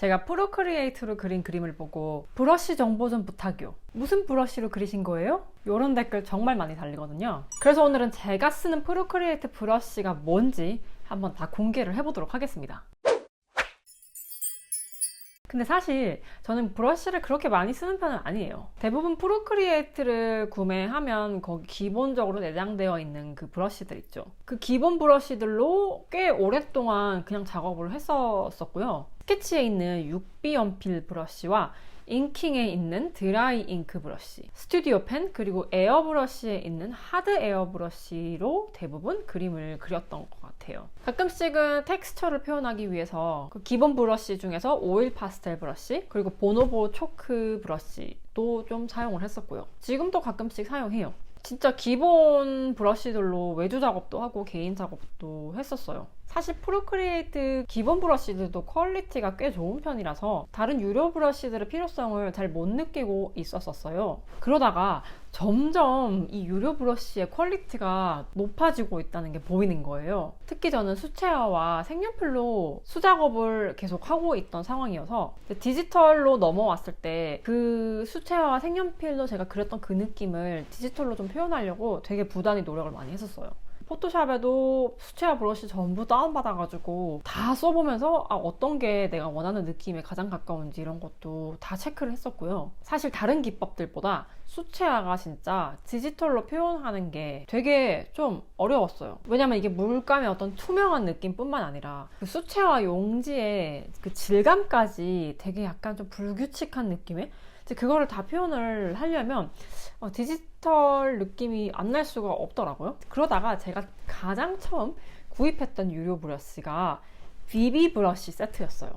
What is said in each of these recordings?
제가 프로크리에이트로 그린 그림을 보고 브러쉬 정보 좀 부탁요. 무슨 브러쉬로 그리신 거예요? 이런 댓글 정말 많이 달리거든요. 그래서 오늘은 제가 쓰는 프로크리에이트 브러쉬가 뭔지 한번 다 공개를 해보도록 하겠습니다. 근데 사실 저는 브러쉬를 그렇게 많이 쓰는 편은 아니에요. 대부분 프로크리에이트를 구매하면 거기 기본적으로 내장되어 있는 그 브러쉬들 있죠. 그 기본 브러쉬들로 꽤 오랫동안 그냥 작업을 했었었고요. 스케치에 있는 6B 연필 브러쉬와 인킹에 있는 드라이 잉크 브러쉬, 스튜디오 펜, 그리고 에어 브러쉬에 있는 하드 에어 브러쉬로 대부분 그림을 그렸던 것 같아요. 가끔씩은 텍스처를 표현하기 위해서 그 기본 브러쉬 중에서 오일 파스텔 브러쉬, 그리고 보노보 초크 브러쉬도 좀 사용을 했었고요. 지금도 가끔씩 사용해요. 진짜 기본 브러쉬들로 외주 작업도 하고 개인 작업도 했었어요. 사실 프로크리에이트 기본 브러쉬들도 퀄리티가 꽤 좋은 편이라서 다른 유료 브러쉬들의 필요성을 잘 못 느끼고 있었었어요. 그러다가 점점 이 유료 브러쉬의 퀄리티가 높아지고 있다는 게 보이는 거예요. 특히 저는 수채화와 색연필로 수작업을 계속 하고 있던 상황이어서 디지털로 넘어왔을 때 그 수채화와 색연필로 제가 그렸던 그 느낌을 디지털로 좀 표현하려고 되게 부단히 노력을 많이 했었어요. 포토샵에도 수채화 브러쉬 전부 다운받아가지고 다 써보면서 아, 어떤 게 내가 원하는 느낌에 가장 가까운지 이런 것도 다 체크를 했었고요. 사실 다른 기법들보다 수채화가 진짜 디지털로 표현하는 게 되게 좀 어려웠어요. 왜냐면 이게 물감의 어떤 투명한 느낌뿐만 아니라 그 수채화 용지의 그 질감까지 되게 약간 좀 불규칙한 느낌의 이제 그거를 다 표현을 하려면 어, 디지털 느낌이 안 날 수가 없더라고요. 그러다가 제가 가장 처음 구입했던 유료 브러쉬가 비비 브러쉬 세트였어요.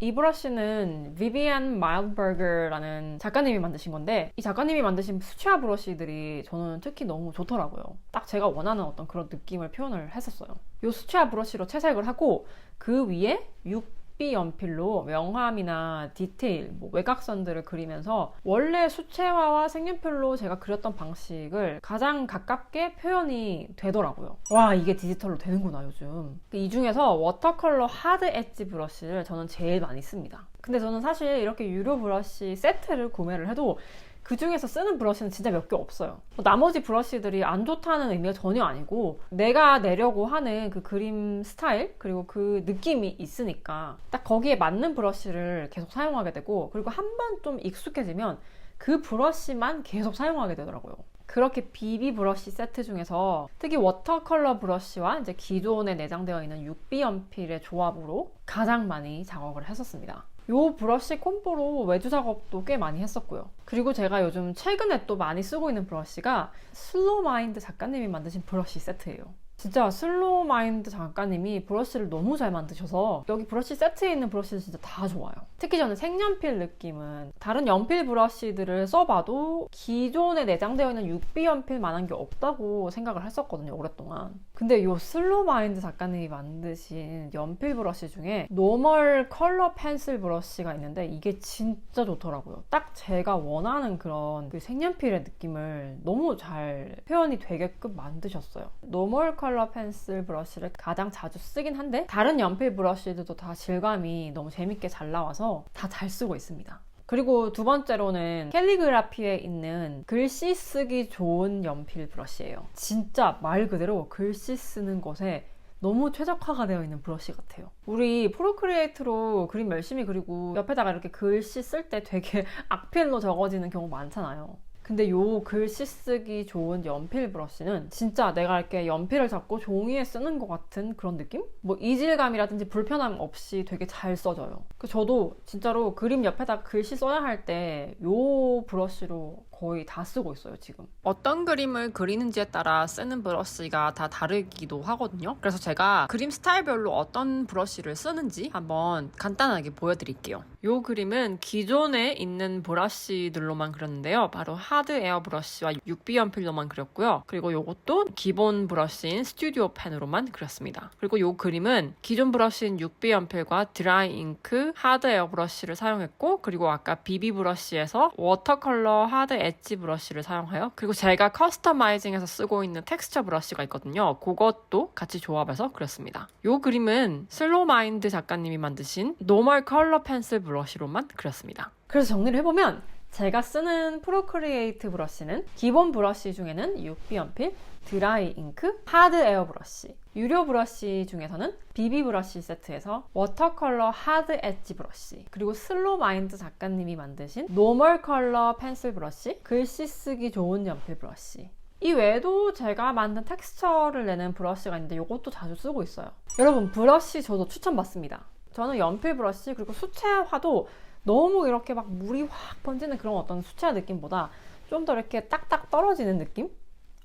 이 브러쉬는 비비안 마일버그라는 작가님이 만드신 건데 이 작가님이 만드신 수채화 브러쉬들이 저는 특히 너무 좋더라고요. 딱 제가 원하는 어떤 그런 느낌을 표현을 했었어요. 이 수채화 브러쉬로 채색을 하고 그 위에 6筆 연필로 명암이나 디테일, 뭐 외곽선들을 그리면서 원래 수채화와 색연필로 제가 그렸던 방식을 가장 가깝게 표현이 되더라고요. 와 이게 디지털로 되는구나 요즘. 이 중에서 워터컬러 하드 엣지 브러쉬를 저는 제일 많이 씁니다. 근데 저는 사실 이렇게 유료 브러쉬 세트를 구매를 해도 그 중에서 쓰는 브러쉬는 진짜 몇 개 없어요. 뭐 나머지 브러쉬들이 안 좋다는 의미가 전혀 아니고 내가 내려고 하는 그 그림 스타일 그리고 그 느낌이 있으니까 딱 거기에 맞는 브러쉬를 계속 사용하게 되고 그리고 한 번 좀 익숙해지면 그 브러쉬만 계속 사용하게 되더라고요. 그렇게 비비 브러쉬 세트 중에서 특히 워터컬러 브러쉬와 이제 기존에 내장되어 있는 6B 연필의 조합으로 가장 많이 작업을 했었습니다. 요 브러쉬 콤보로 외주 작업도 꽤 많이 했었고요. 그리고 제가 요즘 최근에 또 많이 쓰고 있는 브러쉬가 슬로우 마인드 작가님이 만드신 브러쉬 세트예요. 진짜 슬로우 마인드 작가님이 브러쉬를 너무 잘 만드셔서 여기 브러쉬 세트에 있는 브러쉬는 진짜 다 좋아요. 특히 저는 색연필 느낌은 다른 연필 브러쉬들을 써봐도 기존에 내장되어 있는 6B 연필만한 게 없다고 생각을 했었거든요, 오랫동안. 근데 이 슬로우 마인드 작가님이 만드신 연필 브러쉬 중에 노멀 컬러 펜슬 브러쉬가 있는데 이게 진짜 좋더라고요. 딱 제가 원하는 그런 그 색연필의 느낌을 너무 잘 표현이 되게끔 만드셨어요. 노멀 컬러 펜슬 브러쉬를 가장 자주 쓰긴 한데 다른 연필 브러쉬들도 다 질감이 너무 재밌게 잘 나와서 다 잘 쓰고 있습니다. 그리고 두 번째로는 캘리그라피에 있는 글씨 쓰기 좋은 연필 브러쉬예요. 진짜 말 그대로 글씨 쓰는 것에 너무 최적화가 되어 있는 브러쉬 같아요. 우리 프로크리에이트로 그림 열심히 그리고 옆에다가 이렇게 글씨 쓸 때 되게 악필로 적어지는 경우 많잖아요. 근데 요 글씨 쓰기 좋은 연필 브러쉬는 진짜 내가 이렇게 연필을 잡고 종이에 쓰는 것 같은 그런 느낌? 뭐 이질감이라든지 불편함 없이 되게 잘 써져요. 그 저도 진짜로 그림 옆에다 글씨 써야 할 때 요 브러쉬로 거의 다 쓰고 있어요, 지금. 어떤 그림을 그리는지에 따라 쓰는 브러쉬가 다 다르기도 하거든요. 그래서 제가 그림 스타일별로 어떤 브러쉬를 쓰는지 한번 간단하게 보여드릴게요. 이 그림은 기존에 있는 브러쉬들로만 그렸는데요. 바로 하드 에어 브러쉬와 6B 연필로만 그렸고요. 그리고 이것도 기본 브러쉬인 스튜디오 펜으로만 그렸습니다. 그리고 이 그림은 기존 브러쉬인 6B 연필과 드라이 잉크, 하드 에어 브러쉬를 사용했고 그리고 아까 BB 브러쉬에서 워터컬러 하드 엣지 브러쉬를 사용하여 그리고 제가 커스터마이징해서 쓰고 있는 텍스처 브러쉬가 있거든요. 그것도 같이 조합해서 그렸습니다. 이 그림은 슬로우 마인드 작가님이 만드신 노멀 컬러 펜슬 브러쉬로만 그렸습니다. 그래서 정리를 해보면 제가 쓰는 프로크리에이트 브러쉬는 기본 브러쉬 중에는 육비 연필, 드라이 잉크, 하드 에어 브러쉬. 유료 브러쉬 중에서는 비비 브러쉬 세트에서 워터컬러 하드 엣지 브러쉬. 그리고 슬로 마인드 작가님이 만드신 노멀 컬러 펜슬 브러쉬 글씨 쓰기 좋은 연필 브러쉬. 이 외에도 제가 만든 텍스처를 내는 브러쉬가 있는데 이것도 자주 쓰고 있어요. 여러분 브러쉬 저도 추천받습니다. 저는 연필 브러쉬 그리고 수채화도 너무 이렇게 막 물이 확 번지는 그런 어떤 수채화 느낌보다 좀 더 이렇게 딱딱 떨어지는 느낌?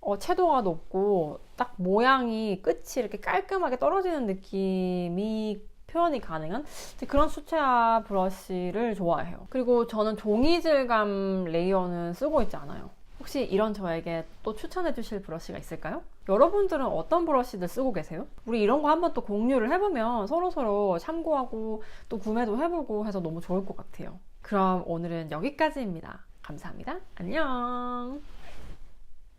어, 채도가 높고 딱 모양이 끝이 이렇게 깔끔하게 떨어지는 느낌이 표현이 가능한 그런 수채화 브러쉬를 좋아해요. 그리고 저는 종이 질감 레이어는 쓰고 있지 않아요. 혹시 이런 저에게 또 추천해 주실 브러쉬가 있을까요? 여러분들은 어떤 브러쉬들 쓰고 계세요? 우리 이런 거 한번 또 공유를 해보면 서로서로 참고하고 또 구매도 해보고 해서 너무 좋을 것 같아요. 그럼 오늘은 여기까지입니다. 감사합니다. 안녕!